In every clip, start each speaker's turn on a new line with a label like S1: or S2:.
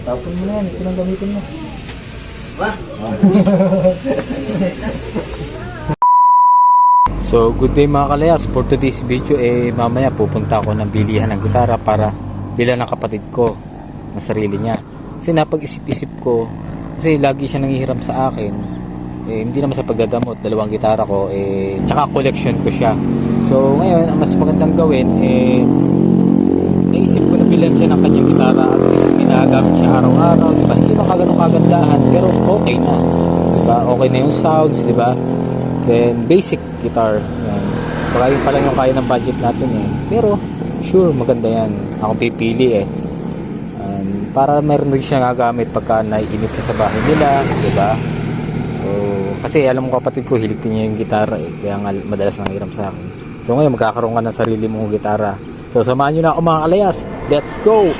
S1: Tapon mo na yan, ito nang gamitin mo. So, good day mga kalayas. For today's video, eh, mamaya pupunta ako ng bilihan ng gitara para bilan ng kapatid ko na sarili niya. Kasi napag-isip-isip ko, kasi lagi siya nangihiram sa akin, eh, hindi naman sa pagdadamot, dalawang gitara ko, eh, tsaka collection ko siya. So, ngayon, ang mas magandang gawin, eh, naisip ko na bilan siya ng kanyang gitara at least ginagamit siya araw-araw, di ba? Hindi pa ganun kagandahan, pero okay na. Di ba? Okay na yung sounds, di ba? Then, basic guitar. Yan. So, ayun pa lang yung kaya ng budget natin eh. Pero, sure, maganda yan. Ako pipili eh. And, para meron din siya gagamit pagka naiinip siya sa bahay nila, di ba? So, kasi alam mo kapatid ko, hilig din niya yung gitara eh. Kaya nga madalas nangiram sa akin. So, ngayon magkakaroon ka ng sarili mong gitara. So, samahan nyo na ako mga kalayas. Let's go!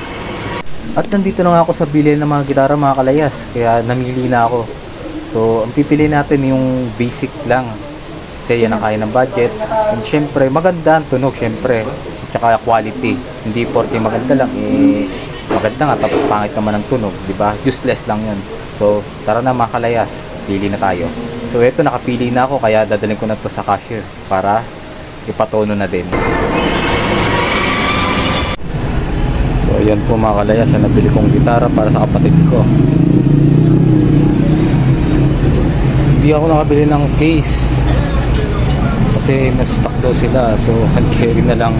S1: At nandito na nga ako sa bilhin ng mga gitara mga kalayas. Kaya namili na ako. So, ang pipili natin yung basic lang. Kasi yan ang kaya ng budget. And syempre, maganda ang tunog syempre. At saka quality. Hindi porke maganda lang, eh, maganda nga tapos pangit naman ang tunog, ba? Useless lang yun. So, tara na mga kalayas. Pili na tayo. So, eto nakapili na ako kaya dadalhin ko na to sa cashier para ipatono na din. So, ayan po mga kalayas. Ang nabili kong gitara para sa kapatid ko. Hindi ako nakabili ng case. Kasi na-stock daw sila. So, hand-carry na lang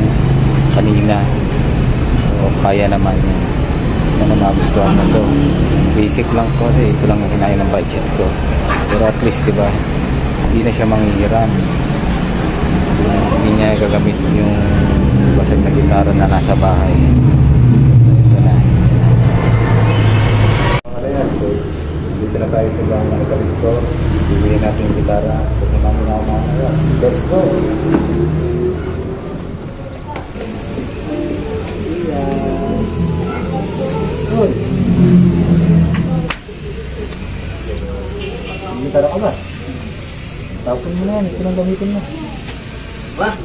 S1: kanina. So, kaya naman yun. Ano magustuhan na to. Basic lang to kasi ito lang yung hinaya ng budget ko. Pero at least, di ba, hindi na siya manghihiram. Hindi niya gagamit yung basag na gitara na nasa bahay. So, ito na. Malaya, so, dito na tayo sa bahay ng kalis ko. Bibili natin yung gitara. So, na ako mga kalas. Let's go! Good. Gitara ka ba? Tapon mo na yan. Ito nang gamitin mo. Tag.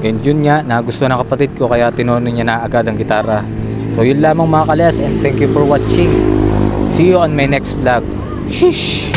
S1: And yun nga, nagustuhan ng kapatid ko kaya tinono niya na agad ang gitara. So yun lamang mga kalas and thank you for watching. See you on my next vlog. Shish!